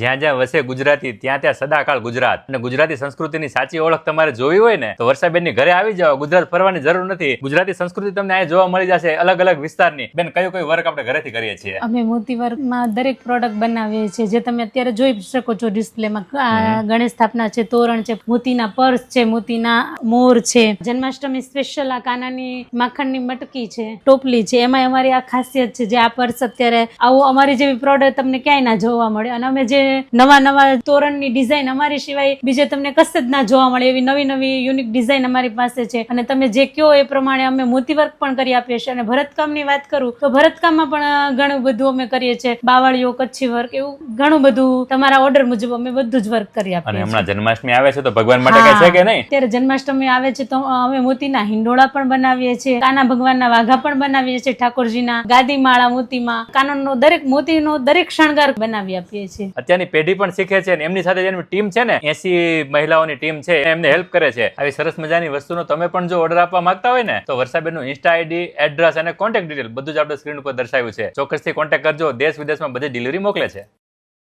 જ્યાં જ્યાં વસે ગુજરાતી ત્યાં ત્યાં સદાકાળ ગુજરાત. અને ગુજરાતી સંસ્કૃતિની સાચી ઓળખ તમારે જોવી હોય ને તો વર્ષાબેનની ઘરે આવી જાઓ. ગુજરાત ફરવાની જરૂર નથી. ગુજરાતી સંસ્કૃતિ તમને અહીંયા જોવા મળી જશે અલગ અલગ વિસ્તારની. બેન કયું કયું વર્ક આપણે ઘરેથી કરીએ છીએ? અમે મોતી વર્કમાં દરેક પ્રોડક્ટ બનાવીએ છીએ. જે તમે અત્યારે જોઈ શકો છો ડિસ્પ્લેમાં. ગણેશ સ્થાપના છે તોરણ છે મોતીના પર્સ છે મોતીના મોર છે. જન્માષ્ટમી સ્પેશિયલ આ કાનાની માખણની મટકી છે ટોપલી છે. એમાં અમારી આ ખાસિયત છે જે આ પર્સ અત્યારે આવું અમારી જેવી પ્રોડક્ટ તમને ક્યાંય ના જોવા મળે. અને અમે જે નવા નવા તોરણની ડિઝાઇન અમારી સિવાય બીજે તમને કશે જ ના જોવા મળે એવી નવી નવી યુનિક ડિઝાઇન અમારી પાસે છે. અને તમે જે કયો એ પ્રમાણે અમે મોતીવર્ક પણ કરી આપીએ છીએ. અને ભરતકામની વાત કરું તો ભરતકામમાં પણ ઘણું બધું અમે કરીએ છીએ. બાવળીઓ કચ્છી વર્ક એવું ઘણું બધું તમારા ઓર્ડર મુજબ અમે બધું જ વર્ક કરી આપીએ હમણાં જન્માષ્ટમી આવે છે તો ભગવાન માટે કઈ છે કે નહીં? અત્યારે જન્માષ્ટમી આવે છે તો અમે મોતીના હિંડોળા પણ બનાવીએ છીએ. કાના ભગવાનના વાઘા પણ બનાવીએ છીએ ઠાકોરજીના. ગાદી માળા મોતીમાં. કાનનનો દરેક મોતીનો દરેક શણગાર બનાવી આપીએ છીએ. અત્યારની પેઢી પણ શીખે છે અને એમની સાથે જેની ટીમ છે ને, એસી મહિલાઓની ટીમ છે એમને હેલ્પ કરે છે. આવી સરસ મજાની વસ્તુનો તમે પણ જો ઓર્ડર આપવા માંગતા હોય ને, તો વર્ષાબેનનું ઇન્સ્ટા આઈડી એડ્રેસ અને કોન્ટેક્ટ ડિટેલ બધું જ આપણે સ્ક્રીન ઉપર દર્શાવ્યું છે. ચોક્કસથી કોન્ટેક્ટ કરજો. દેશ વિદેશમાં બધી ડિલિવરી મોકલે છે.